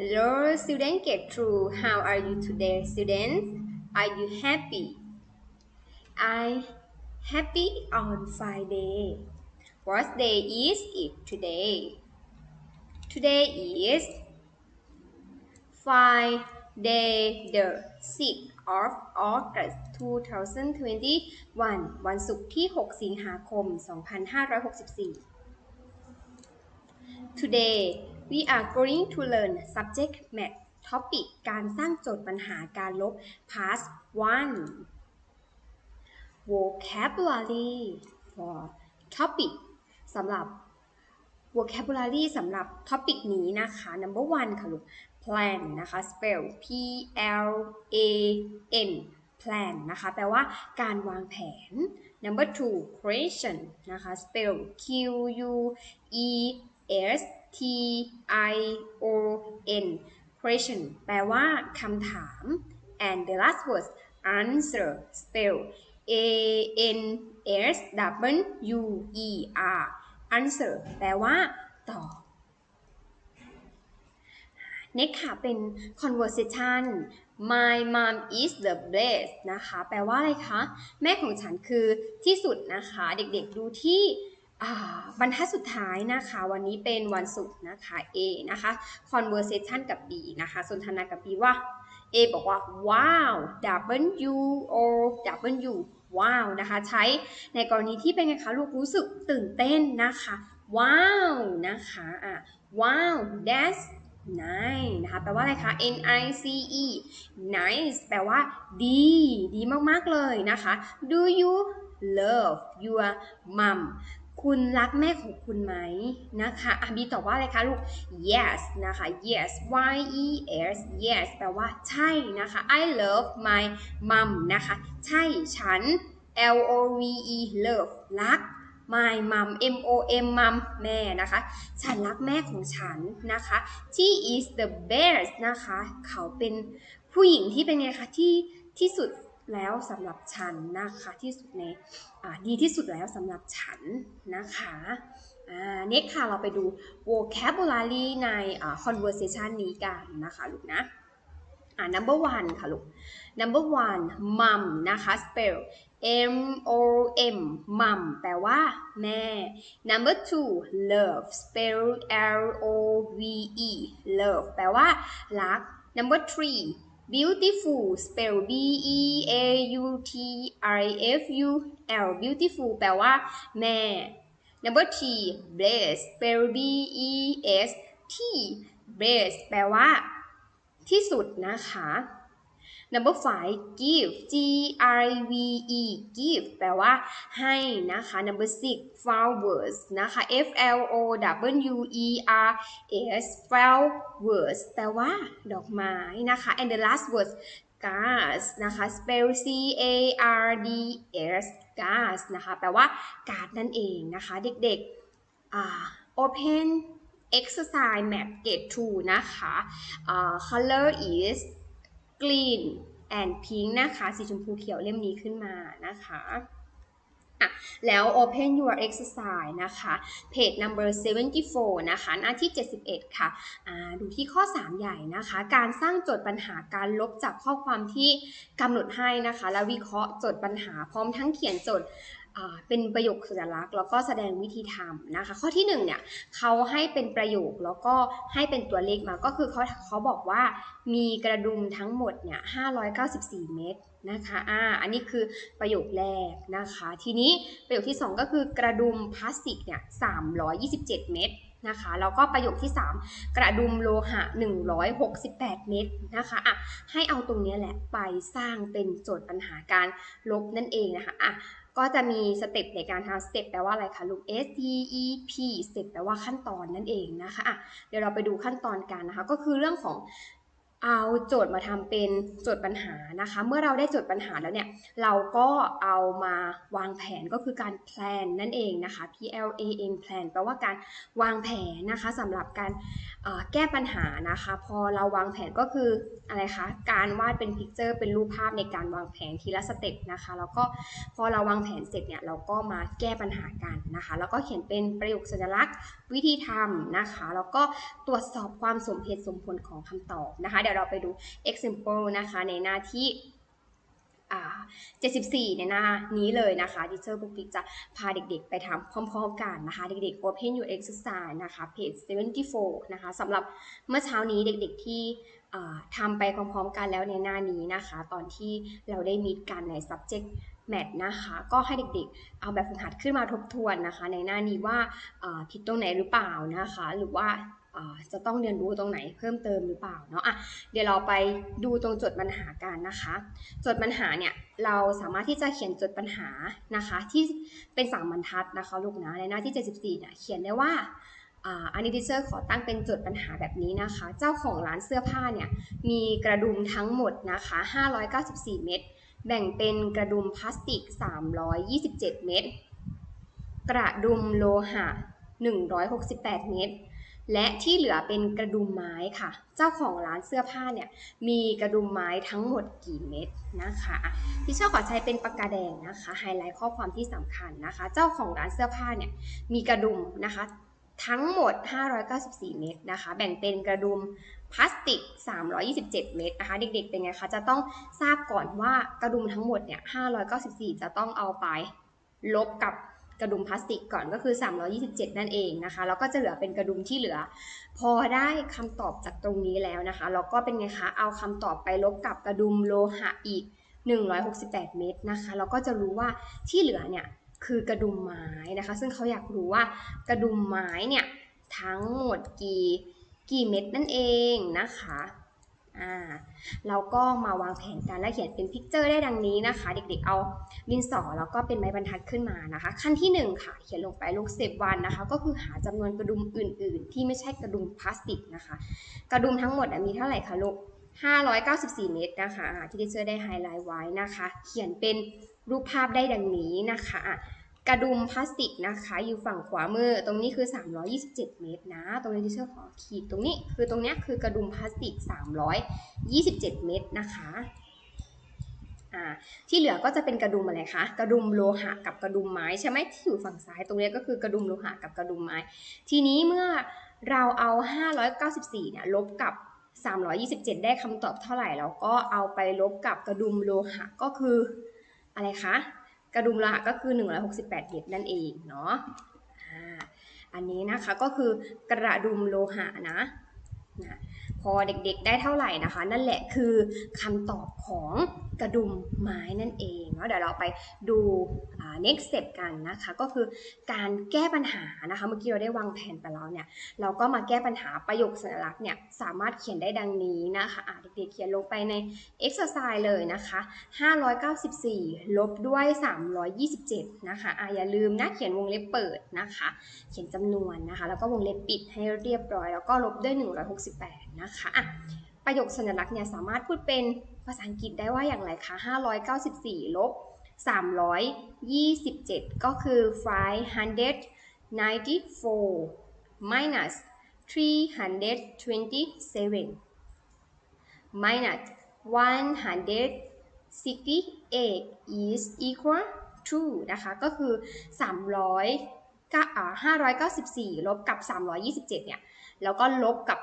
Hello, student get through. How are you today, students? Are you happy? I happy on Friday. What day is it today? Today is Friday, the 6th of August 2021 วันศุกร์ที่ 6 สิงหาคม 2564 Today we are going to learn subject math topic การสร้างโจทย์ปัญหาการลบ past 1 vocabulary for topic สำหรับ vocabulary สำหรับ topic นี้นะคะ number one ค่ะลูก plan นะคะ spell p l a n plan นะคะ แปลว่าการวางแผน number two question นะคะ spell q u e s t i o n question แปลว่าคำถาม and the last word answer spell a n s w e r answer แปลว่า ตอบ next ค่ะ เป็น conversation my mom is the best นะคะ แปลว่าอะไรคะ แม่ของฉันคือที่สุดนะคะ เด็กๆดูที่ บรรทัดสุดท้ายนะคะ วันนี้เป็นวันศุกร์นะคะ A นะคะ conversation กับ B นะคะ สนทนากับ B ว่า A บอกว่า ว้าว W O W ว้าวนะคะ ใช้ในกรณีที่เป็นไงคะ ลูกรู้สึกตื่นเต้นนะคะ ว้าวนะคะอะว้าว that's nice นะคะ แปลว่าอะไรคะ N I C E nice แปลว่า ดี ดีมาก ๆ เลยนะคะ Do you love your mom คุณรักแม่ของคุณไหมนะคะอะบีตอบว่าอะไรคะลูก yes นะคะ yes y e s yes แปลว่าใช่นะคะ I love my mom นะคะ ใช่ฉัน L O V E love รัก my mom M O M mom แม่นะคะ ฉันรักแม่ของฉันนะคะ she is the best นะคะ เขาเป็นผู้หญิงที่เป็นไงคะที่ที่สุด แล้วสำหรับฉันนะคะที่สุดในดีที่สุดแล้วสำหรับฉันนะคะอ่าเน็กค่ะเราไปดู vocabulary ในอ่า conversation นี้กันนะคะลูกนะอ่า number one ค่ะลูก number one mom นะคะ spell M O M mom แปลว่าแม่ number two love spell L O V E love แปลว่ารัก number three beautiful spell B E A U T I F U L beautiful แปลว่าแม่ number three bless spell B E S T bless แปลว่า ที่สุดนะคะ number five give G I V E give แปลว่าให้นะคะ number six flowers นะคะ F L O W E R S flowers แปลว่าดอกไม้นะคะ and the last word gas นะคะ spell C A R D S gas นะคะแปลว่าการ์ดนั่นเองนะคะ เด็กๆอ่า open exercise map gate 2 นะคะอ่า color is green and pink นะคะสีชมพูเขียวเล่มนี้ขึ้นมานะคะอะแล้ว open your exercise นะคะ page number 74 นะคะ หน้าที่ 71 ค่ะอ่าดูที่ข้อ 3 ใหญ่นะคะ การสร้างโจทย์ปัญหาการลบจากข้อความที่กำหนดให้นะคะ แล้ววิเคราะห์โจทย์ปัญหาพร้อมทั้งเขียนโจทย์ เป็นประโยคสัญลักษณ์แล้วก็แสดงวิธีทำนะคะ ข้อที่1เนี่ยเขาให้เป็นประโยคแล้วก็ให้เป็นตัวเลขมาก็คือเขาเขาบอกว่ามีกระดุมทั้งหมดเนี่ย594 เม็ดนะคะอ่าอันนี้คือประโยคแรกนะคะ ทีนี้ประโยคที่ 2 ก็คือกระดุมพลาสติกเนี่ย327 เม็ดนะคะแล้วก็ประโยคที่ 3 กระดุมโลหะ 168 เม็ดนะคะอะให้เอาตรงนี้แหละไปสร้างเป็นโจทย์ปัญหาการลบนั่นเองนะคะอะ ก็จะมีสเต็ปในการทำสเต็ปแปลว่าอะไรคะลูก S T E P สเต็ปแปลว่าขั้นตอนนั่นเองนะคะะเดี๋ยวเราไปดูขั้นตอนกันนะคะ ก็คือเรื่องของ เอาโจทย์มาทำเป็นโจทย์ปัญหานะคะ เมื่อเราได้โจทย์ปัญหาแล้วเนี่ย เราก็เอามาวางแผนก็คือการ plan นั่นเองนะคะ P L A N plan แปลว่าการวางแผนนะคะสำหรับการแก้ปัญหานะคะ พอเราวางแผนก็คืออะไรคะ การวาดเป็นพิกเจอร์เป็นรูปภาพในการวางแผนทีละสเต็ปนะคะ แล้วก็พอเราวางแผนเสร็จเนี่ยเราก็มาแก้ปัญหากันนะคะ แล้วก็เขียนเป็นประโยคสัญลักษณ์วิธีทำนะคะ แล้วก็ตรวจสอบความสมเหตุสมผลของคำตอบนะคะเดี๋ยวเราไปดู example นะคะ ในหน้าที่74 ในหน้านี้เลยนะคะดิเชอร์บุ๊กจะพาเด็กๆ ไปทำพร้อมๆกันนะคะ เด็กๆ Open Your Exercise นะคะ page 74 นะคะสำหรับเมื่อเช้านี้เด็กๆที่ทำไปพร้อมๆกันแล้วในหน้านี้นะคะ ตอนที่เราได้มีกันใน subject math นะคะก็ให้เด็กๆ เอาแบบฝึกหัดขึ้นมาทบทวนนะคะ ในหน้านี้ว่าผิดตรงไหนหรือเปล่านะคะ หรือว่า จะต้องเรียนรู้ตรงไหนเพิ่มเติมหรือเปล่าเนาะอะเดี๋ยวเราไปดูตรงจดปัญหากันนะคะ จดปัญหาเนี่ยเราสามารถที่จะเขียนจดปัญหานะคะที่เป็นสามบรรทัดนะคะลูกนะในหน้าที่ 74เนี่ยเขียนได้ว่าอันนี้ดิเชอร์ขอตั้งเป็นจดปัญหาแบบนี้นะคะ เจ้าของร้านเสื้อผ้าเนี่ยมีกระดุมทั้งหมดนะคะ 594 เม็ดแบ่งเป็นกระดุมพลาสติก 327 เม็ดกระดุมโลหะ 168 เม็ด และที่เหลือเป็นกระดุมไม้ค่ะ เจ้าของร้านเสื้อผ้าเนี่ยมีกระดุมไม้ทั้งหมดกี่เม็ดนะคะที่ชอบขอใช้เป็นปากกาแดงนะคะไฮไลท์ข้อความที่สำคัญนะคะ เจ้าของร้านเสื้อผ้าเนี่ยมีกระดุมนะคะทั้งหมด 594 เม็ดนะคะ แบ่งเป็นกระดุมพลาสติก 327 เม็ดนะคะ เด็กๆ เป็นไงคะ จะต้องทราบก่อนว่ากระดุมทั้งหมดเนี่ย 594 จะต้องเอาไปลบกับ กระดุมพลาสติกก่อนก็คือ 327 นั่นเองนะคะแล้วก็จะเหลือเป็นกระดุมที่เหลือ พอได้คำตอบจากตรงนี้แล้วนะคะเราก็เป็นไงคะเอาคำตอบไปลบกับกระดุมโลหะอีก 168 เม็ดนะคะเราก็จะรู้ว่าที่เหลือเนี่ยคือกระดุมไม้นะคะ ซึ่งเขาอยากรู้ว่ากระดุมไม้เนี่ยทั้งหมดกี่กี่เม็ดนั่นเองนะคะ อ่าเราก็มาวางแผนกันและเขียนเป็นพิกเจอร์ได้ดังนี้นะคะ เด็กๆเอาดินสอแล้วก็เป็นไม้บรรทัดขึ้นมานะคะ ขั้นที่หนึ่งค่ะ เขียนลงไปลูกเซฟวันนะคะ ก็คือหาจำนวนกระดุมอื่น ๆ ที่ไม่ใช่กระดุมพลาสติกนะคะ กระดุมทั้งหมดมีเท่าไหร่คะลูก594 เมตรนะคะที่ดิเชอร์ได้ไฮไลท์ไว้นะคะ เขียนเป็นรูปภาพได้ดังนี้นะคะ กระดุมพลาสติกนะคะ อยู่ฝั่งขวามือ ตรงนี้คือ 327 เมตรนะ ตรงนี้ที่เชอร์ขอขีดตรงนี้คือตรงนี้คือกระดุมพลาสติก 327 เมตรนะคะที่เหลือก็จะเป็นกระดุมอะไรคะ กระดุมโลหะกับกระดุมไม้ใช่ไหมที่อยู่ฝั่งซ้าย ตรงนี้ก็คือกระดุมโลหะกับกระดุมไม้ ทีนี้เมื่อเราเอา 594เนี่ยลบกับ 327 ได้คำตอบเท่าไหร่ แล้วก็เอาไปลบกับกระดุมโลหะก็คืออะไรคะ กระดุมโลหะก็คือ 168เมตรนั่นเองเนาะอันนี้นะคะก็คือกระดุมโลหะนะนะพอเด็กๆได้เท่าไหร่นะคะ นั่นแหละคือคำตอบของกระดุมไม้นั่นเองเนาะเดี๋ยวเราไปดู next step กันนะคะก็คือการแก้ปัญหานะคะเมื่อกี้เราได้วางแผนไปแล้วเนี่ยเราก็มาแก้ปัญหาประโยคสัญลักษณ์เนี่ยสามารถเขียนได้ดังนี้นะคะอะเด็กๆเขียนลงไปใน exercise เลยนะคะ 594 ลบด้วย 327 นะคะอะอย่าลืมนะเขียนวงเล็บเปิดนะคะ เขียนจำนวนนะคะ แล้วก็วงเล็บปิดให้เรียบร้อย แล้วก็ลบด้วย 168 นะคะอะประโยคสัญลักษณ์เนี่ยสามารถพูดเป็นภาษาอังกฤษได้ว่าอย่างไรคะ 594 ลบ 327 ก็คือ 594 minus 327 minus 168 is equal to นะคะ ก็คือ 300 594 ลบกับ 327 เนี่ย แล้วก็ลบกับ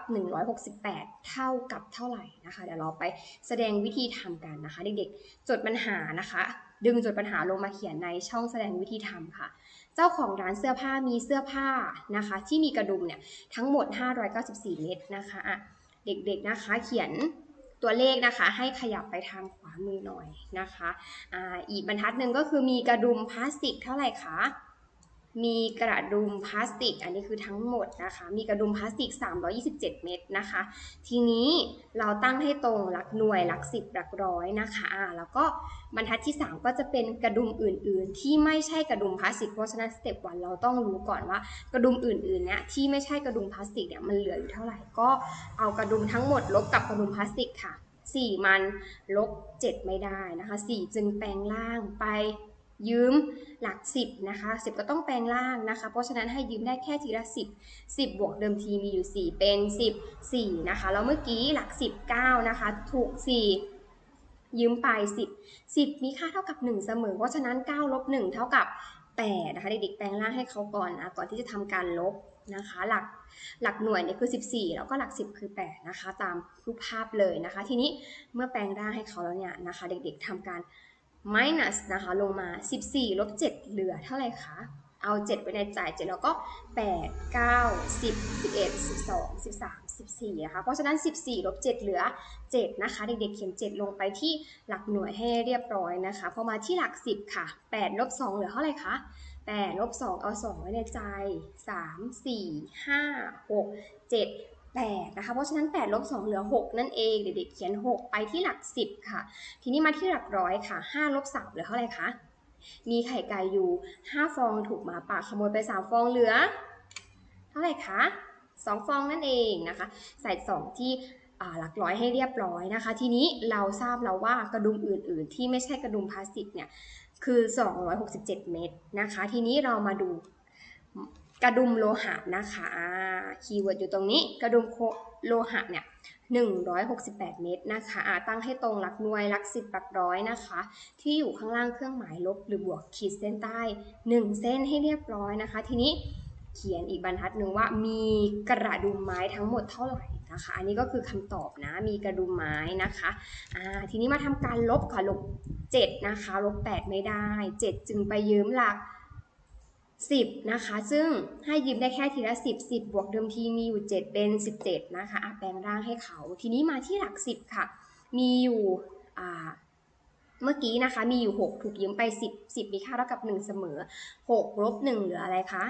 168 เท่ากับเท่าไหร่นะคะ เดี๋ยวเราไปแสดงวิธีทำกันนะคะ เด็กๆ จดปัญหานะคะ ดึงจดปัญหาลงมาเขียนในช่องแสดงวิธีทำค่ะ เจ้าของร้านเสื้อผ้ามีเสื้อผ้านะคะ ที่มีกระดุมเนี่ยทั้งหมด 594 เม็ดนะคะอะเด็กๆนะคะเขียนตัวเลขนะคะให้ขยับไปทางขวามือหน่อยนะคะอ่าอีกบรรทัดหนึ่งก็คือมีกระดุมพลาสติกเท่าไหร่คะ มีกระดุมพลาสติก อันนี้คือทั้งหมดนะคะ มีกระดุมพลาสติก 327 เม็ดนะคะ ทีนี้เราตั้งให้ตรงหลักหน่วยหลักสิบหลักร้อยนะคะ แล้วก็บรรทัดที่ 3 ก็จะเป็นกระดุมอื่น ๆ ที่ไม่ใช่กระดุมพลาสติก เพราะฉะนั้นสเต็ปวันเราต้องรู้ก่อนว่ากระดุมอื่น ๆ เนี่ยที่ไม่ใช่กระดุมพลาสติกเนี่ยมันเหลืออยู่เท่าไหร่ ก็เอากระดุมทั้งหมดลบกับกระดุมพลาสติกค่ะ4 มันลบ7ไม่ได้นะคะ 4 จึงแปลงล่างไป ยืมหลัก 10นะคะ10 ก็ต้องแปลงล่างนะคะ เพราะฉะนั้นให้ยืมได้แค่ทีละ 10 10 บวกเดิมทีมีอยู่ 4 เป็น 10 4นะคะแล้วเมื่อกี้หลัก 10 9นะคะถูก 4 ยืมไป 10 10 มีค่าเท่ากับ 1 เสมอ เพราะฉะนั้น9ลบ1เท่ากับ8นะคะเด็กๆแปลงล่างให้เขาก่อนนะก่อนที่จะทำการลบนะคะหลักหลักหน่วยเนี่ยคือ 14 แล้วก็หลัก 10 คือ 8 นะคะ ตามรูปภาพเลยนะคะ ทีนี้เมื่อแปลงร่างให้เขาแล้วเนี่ยนะคะ เด็กๆทำการ minus นะคะลงมา 14 ลบ 7 เหลือเท่าไหร่คะ เอา 7 ไว้ในใจ7แล้วก็ 8 9 10 11 12 13 14นะคะ เพราะฉะนั้น 14 ลบ 7 เหลือ 7 นะคะ เด็กๆเขียน 7 ลงไปที่หลักหน่วยให้เรียบร้อยนะคะ พอมาที่หลัก 10 ค่ะ 8 ลบ 2 เหลือเท่าไหร่คะ8ลบ 2 เอา 2 ไว้ในใจ 3 4 5 6 7 8นะคะเพราะฉะนั้น8ลบ2เหลือ 6 นั่นเองเด็กๆเขียน 6 ไปที่หลัก 10 ค่ะ ทีนี้มาที่หลักร้อยค่ะ5ลบ3เหลือเท่าไหร่คะมีไข่ไก่อยู่ 5 ฟองถูกหมาป่าขโมยไป 3 ฟองเหลือ เท่าไหร่คะ2 ฟองนั่นเองนะคะ ใส่ 2 ที่หลักร้อยให้เรียบร้อยนะคะ ทีนี้เราทราบแล้วว่ากระดุมอื่น ๆ ที่ไม่ใช่กระดุมพลาสติกเนี่ยคือ 267 เม็ดนะคะ ทีนี้เรามาดู กระดุมโลหะนะคะคีย์เวิร์ดอยู่ตรงนี้ กระดุมโลหะเนี่ย168 เมตรนะคะตั้งให้ตรงหลักหน่วยหลักสิบหลักร้อยนะคะ ที่อยู่ข้างล่างเครื่องหมายลบหรือบวกขีดเส้นใต้ 1 เส้นให้เรียบร้อยนะคะ ทีนี้เขียนอีกบรรทัดหนึ่งว่ามีกระดุมไม้ทั้งหมดเท่าไหร่นะคะ อันนี้ก็คือคำตอบนะมีกระดุมไม้นะคะอ่าทีนี้มาทำการลบค่ะลบ7นะคะลบ8ไม่ได้ 7 จึงไปยืมหลัก 10 นะคะ ซึ่งให้ยืมได้แค่ทีละ 10 10 บวกเดิมทีมีอยู่ 7 เป็น 17 นะคะอะแปลงร่างให้เขา ทีนี้มาที่หลัก 10 ค่ะ มีอยู่เมื่อกี้นะคะ มีอยู่ 6 ถูกยืมไป 10 10 มีค่าเท่ากับ 1 เสมอ 6 ลบ 1 เหลืออะไรคะ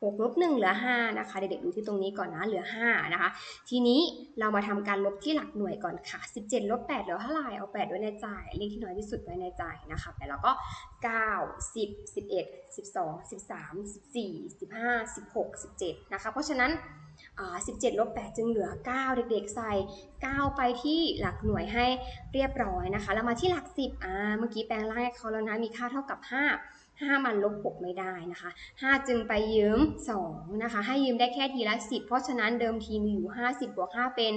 6ลบ1เหลือ 5 นะคะ เด็กๆดูที่ตรงนี้ก่อนนะ เหลือ 5 นะคะ ทีนี้เรามาทำการลบที่หลักหน่วยก่อนค่ะ 17ลบ8เหลือเท่าไหร่ เอา 8 ไว้ในใจ เลขที่น้อยที่สุดไว้ในใจนะคะ แล้วก็ 9 10 11 12 13 14 15 16 17 นะคะ เพราะฉะนั้น 17ลบ8จึงเหลือ 9 เด็กๆ ใส่ 9 ไปที่หลักหน่วยให้เรียบร้อยนะคะ แล้วมาที่หลัก 10อ่าเมื่อกี้แปลงร่างให้เขาแล้วนะ มีค่าเท่ากับ 5 5 มันลบ 6 ไม่ได้นะคะ 5 จึงไปยืม 2 นะคะ ให้ยืมได้แค่ทีละ 10 เพราะฉะนั้นเดิมทีมีอยู่ 50บวก5เป็น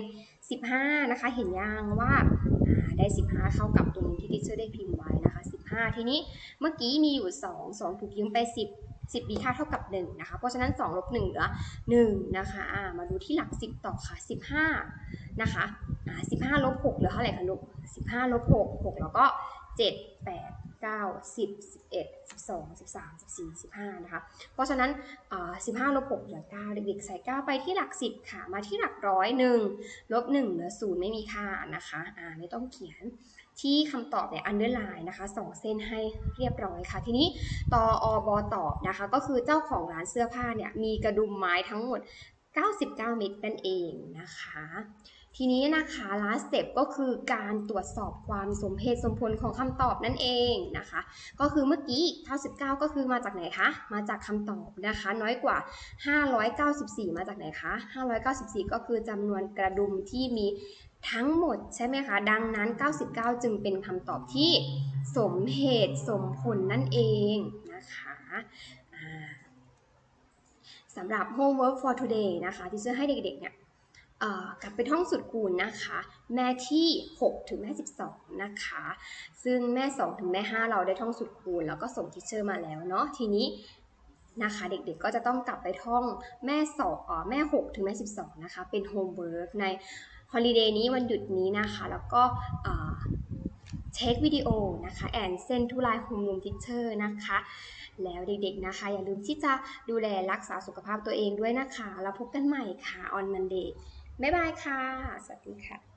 15 นะคะ เห็นยังว่าได้ 15 เท่ากับตรงที่ทิเชอร์ได้พิมพ์ไว้นะคะ 15 ทีนี้เมื่อกี้มีอยู่ 2 2 ถูกยืมไป 10 10มีค่าเท่ากับ 1 นะคะ เพราะฉะนั้น 2 ลบ 1 เหลือ 1 นะคะอ่ามาดูที่หลัก 10 ต่อค่ะ 15 นะคะอ่า15 ลบ 6 เหลือเท่าไหร่คะลูก 15 ลบ 6 6 แล้วก็ 7 8 9 10 11 12 13 14 15 นะคะ เพราะฉะนั้น 15 ลบ 6 เหลือ 9 เด็กๆ ใส่ 9 ไปที่หลัก 10 ค่ะ มาที่หลักร้อย1ลบ 1 เหลือ 0 ไม่มีค่านะคะอ่าไม่ต้องเขียนที่คำตอบเนี่ยอันเดอร์ไลน์นะคะสองเส้นให้เรียบร้อยค่ะ ทีนี้ตออบอตอบนะคะ ก็คือเจ้าของร้านเสื้อผ้าเนี่ยมีกระดุมไม้ทั้งหมด 99 เม็ดนั่นเองนะคะ ทีนี้นะคะ last step ก็คือการตรวจสอบความสมเหตุสมผลของคำตอบนั่นเองนะคะ ก็คือเมื่อกี้เท่า 19 ก็คือมาจากไหนคะ มาจากคำตอบนะคะ น้อยกว่า 594 มาจากไหนคะ 594 ก็คือจำนวนกระดุมที่มีทั้งหมดใช่ไหมคะ ดังนั้น 99 จึงเป็นคำตอบที่สมเหตุสมผลนั่นเองนะคะสำหรับ homework for today นะคะ ที่จะให้เด็กๆเนี่ย กลับไปท่องสุดคูณนะคะ แม่ที่ 6 ถึงแม่12 นะคะ ซึ่งแม่ 2 ถึงแม่ 5 เราได้ท่องสุดคูณ แล้วก็ส่งทิเชอร์มาแล้วเนาะทีนี้นะคะเด็กๆก็จะต้องกลับไปท่องแม่2อ๋อแม่ 6 ถึงแม่ 12 นะคะ เป็นโฮมเวิร์กในฮอลิเดย์นี้วันหยุดนี้นะคะ แล้วก็เช็ควิดีโอนะคะแอนเซนทูไลน์โฮมรูมทิเชอร์นะคะ แล้วเด็กๆนะคะ อย่าลืมที่จะดูแลรักษาสุขภาพตัวเองด้วยนะคะ แล้วพบกันใหม่ค่ะออนมันเดย์ บ๊ายบายค่ะ สวัสดีค่ะ